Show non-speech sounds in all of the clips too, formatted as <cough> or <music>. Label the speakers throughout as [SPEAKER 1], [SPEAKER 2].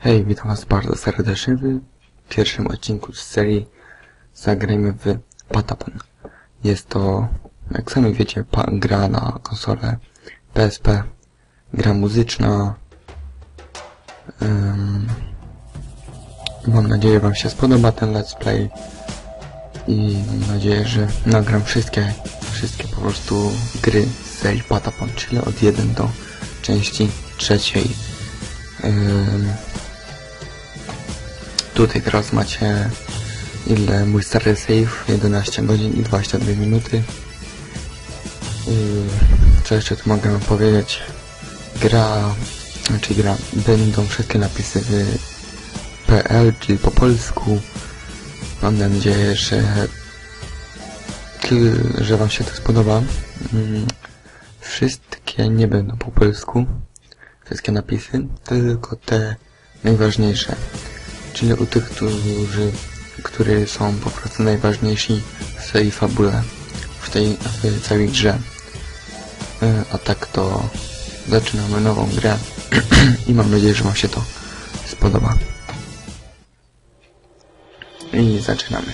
[SPEAKER 1] Hej, witam was bardzo serdecznie w pierwszym odcinku z serii Zagrajmy w Patapon. Jest to, jak sami wiecie, gra na konsolę PSP, gra muzyczna. Ym, mam nadzieję wam się spodoba ten let's play i mam nadzieję, że nagram wszystkie, wszystkie po prostu gry z serii Patapon, czyli od 1 do części trzeciej. Ym, Tutaj teraz macie ile mój stary save 11 godzin i 22 minuty. Yy, co jeszcze tu mogę powiedzieć? Gra, znaczy gra, będą wszystkie napisy w PL, czyli po polsku. Mam nadzieję, że że wam się to spodoba. Yy, wszystkie nie będą po polsku. Wszystkie napisy, tylko te najważniejsze czyli u tych, którzy, którzy są po prostu najważniejsi w tej fabule, w tej w całej grze. E, A tak to zaczynamy nową grę <clears throat> i mam nadzieję, że Wam się to spodoba. I zaczynamy.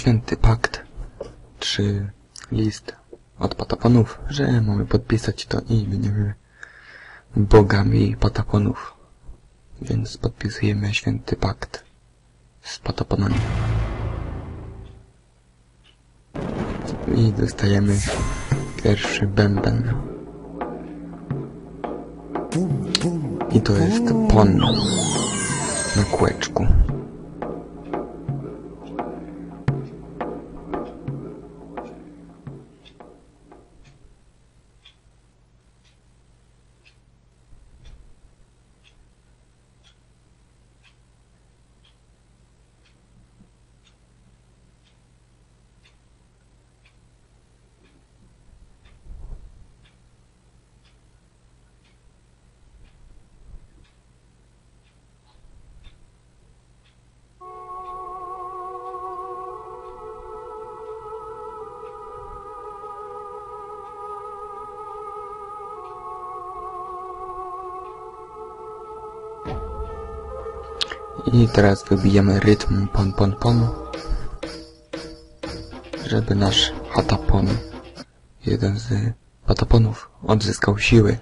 [SPEAKER 1] Święty pakt, czy list od pataponów, że mamy podpisać to i będziemy bogami pataponów. Więc podpisujemy święty pakt z pataponami. I dostajemy pierwszy bęben. I to jest pon na kółeczku. I teraz wybijamy rytm pon pon pon, żeby nasz hatapon, jeden z pataponów, odzyskał siły.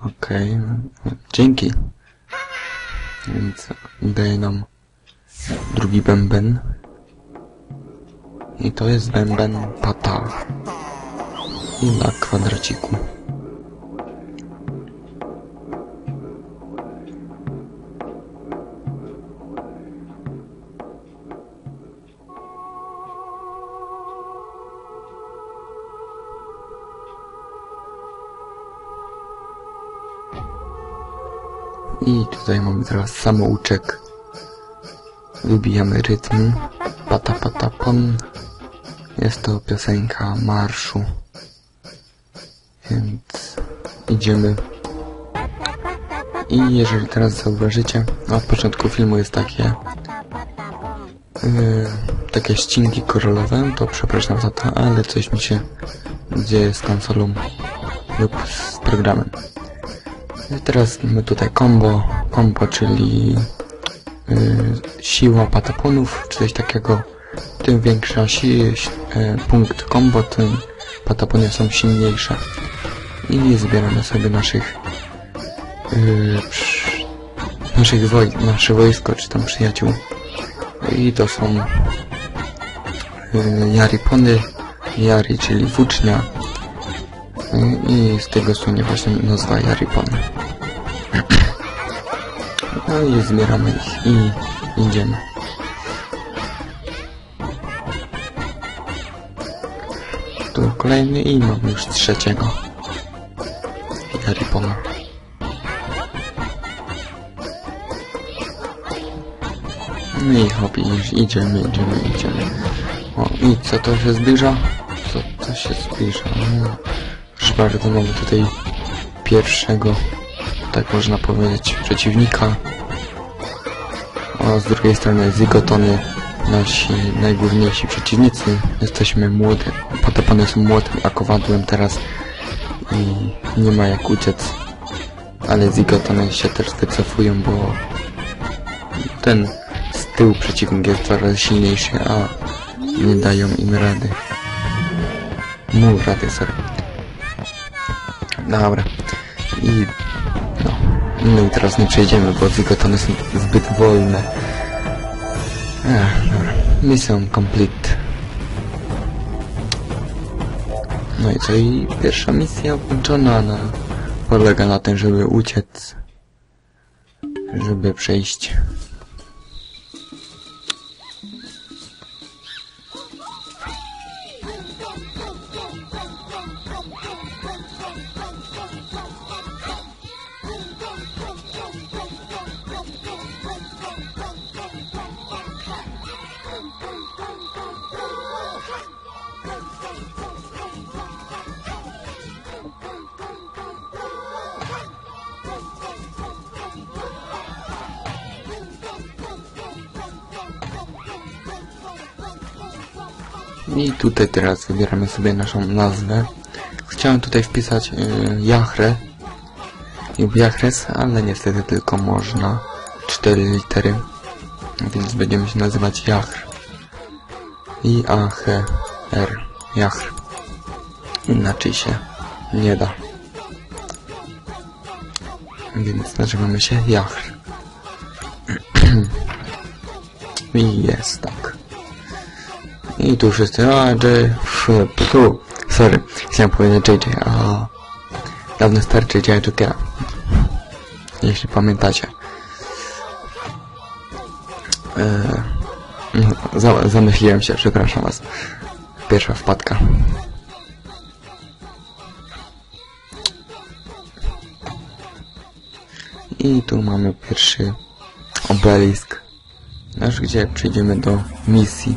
[SPEAKER 1] Okej, dzięki. Więc daje nam drugi bęben. I to jest bęben pata. I na kwadraciku. I tutaj mamy teraz samouczek Wybijamy rytm. Pata pata pon. Jest to piosenka marszu. Więc idziemy. I jeżeli teraz zauważycie, od początku filmu jest takie yy, takie ścinki koralowe, to przepraszam za to, ale coś mi się dzieje z konsolą lub z programem. I teraz mamy tutaj combo, combo, czyli siła pataponów, czy coś takiego. Tym większa si y, punkt combo, tym patapony są silniejsze. I zbieramy sobie naszych przy, naszych woj nasze wojsko, czy tam przyjaciół. I to są yy, Jaripony, Jari, czyli włócznia. I z tego słynie właśnie nazwa Jaripony. <clears throat> No i zbieramy ich i idziemy. Tu kolejny i mam już trzeciego. Jaripona. No i hop, idziemy, idziemy, idziemy. O, i co to się zbliża? Co to się zbliża? No, proszę bardzo, mamy tutaj pierwszego, tak można powiedzieć, przeciwnika. A z drugiej strony zigotony, nasi najgłówniejsi przeciwnicy. Jesteśmy młody, patapany są młodym, a kowadłem teraz i nie ma jak uciec. Ale zigotony się też wycofują, bo ten z tyłu przeciwnik jest coraz silniejszy, a nie dają im rady. Mu rady, sorry. Dobra. I. No i teraz nie przejdziemy, bo zigotony są zbyt wolne. Ech, dobra. Mission complete. No i co? I pierwsza misja ukończona na... polega na tym, żeby uciec. Żeby przejść. I tutaj teraz wybieramy sobie naszą nazwę. Chciałem tutaj wpisać Jachrę lub Jachres, ale niestety tylko można cztery litery, więc będziemy się nazywać Jachr. I A H R Jachr. Inaczej się nie da. Więc nazywamy się Jachr. <clears throat> I jest tak. I tu wszyscy, a J, sorry, chciałem powiedzieć JJ, a dawny stary JJ Jokera, jeśli pamiętacie. Eee, za, zamyśliłem się, przepraszam was. Pierwsza wpadka. I tu mamy pierwszy obelisk, aż gdzie przejdziemy do misji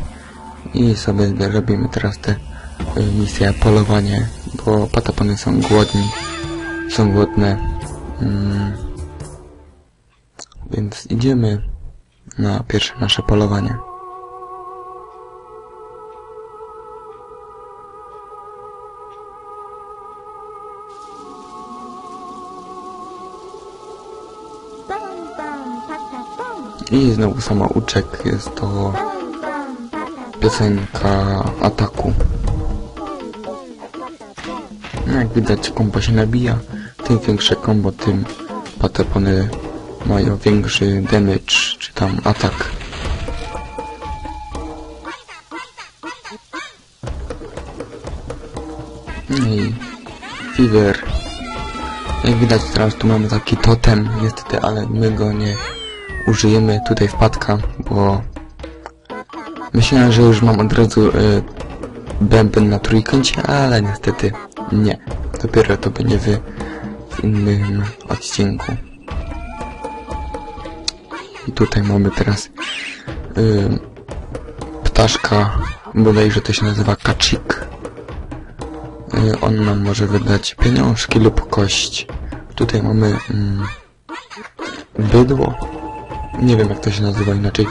[SPEAKER 1] i sobie robimy teraz te y, misje polowanie, bo patapony są głodni, są głodne. Mm, więc idziemy na pierwsze nasze polowanie. I znowu samouczek, jest to piosenka ataku. No, Jak widać kombo się nabija, tym większe kombo, tym patapony mają większy damage, czy tam atak. No i Fever. Jak widać teraz tu mamy taki totem, niestety, ale my go nie użyjemy tutaj wpadka, bo myślałem, że już mam od razu y, bęben na trójkącie, ale niestety nie. Dopiero to będzie w, w innym odcinku. I tutaj mamy teraz y, ptaszka, bodajże to się nazywa kaczyk. Y, on nam może wydać pieniążki lub kość. Tutaj mamy mm, bydło. Nie wiem jak to się nazywa inaczej.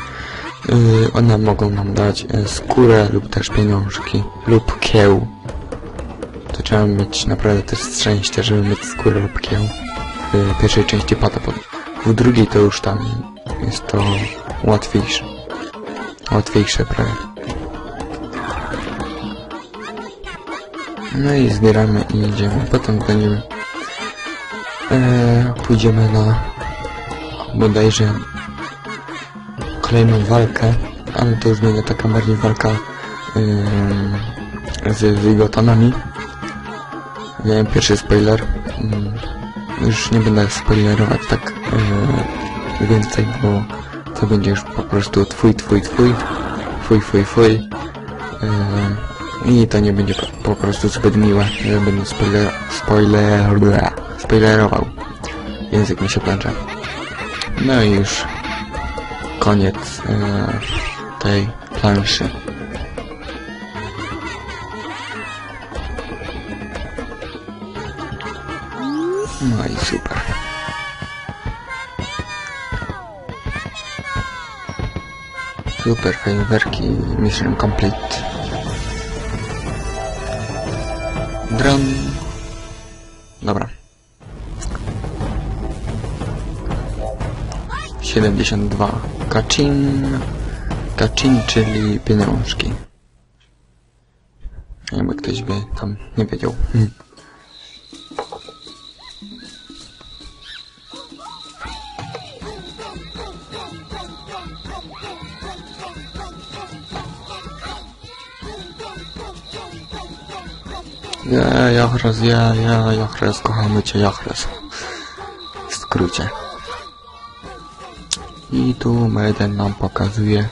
[SPEAKER 1] Yy, one mogą nam dać e, skórę lub też pieniążki lub kieł. To trzeba mieć naprawdę też szczęście, żeby mieć skórę lub kieł w pierwszej części Patapon. W drugiej to już tam jest to łatwiejsze. Łatwiejsze prawie. No i zbieramy i idziemy. Potem będziemy... E, pójdziemy na bodajże kolejną walkę, ale to już będzie taka bardziej walka yy, z Wigotanami. Wiem, pierwszy spoiler. Yy, już nie będę spoilerować tak yy, więcej, bo to będzie już po prostu twój, twój, twój, twój, twój, twój. Yy, I to nie będzie po, prostu zbyt miłe, że będę spoiler, spoiler, spoilerował. Język mi się plącze. No i już koniec e, tej planszy. No i super. Super, fajerwerki, mission complete. Dron. Dobra. 72. Kacin. Kacin, czyli pieniążki. Jakby ktoś by tam nie wiedział. Hmm. Ja, Jachres, ja, ja, Jachres, kochamy cię, Jachres. W skrócie. I tu jeden nam pokazuje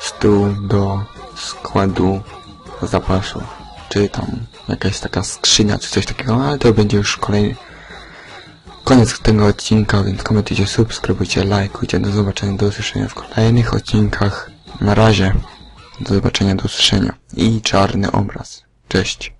[SPEAKER 1] stół do składu zapasów. Czy tam jakaś taka skrzynia, czy coś takiego, ale to będzie już kolejny koniec tego odcinka, więc komentujcie, subskrybujcie, lajkujcie. Do zobaczenia, do usłyszenia w kolejnych odcinkach. Na razie. Do zobaczenia, do usłyszenia. I czarny obraz. Cześć.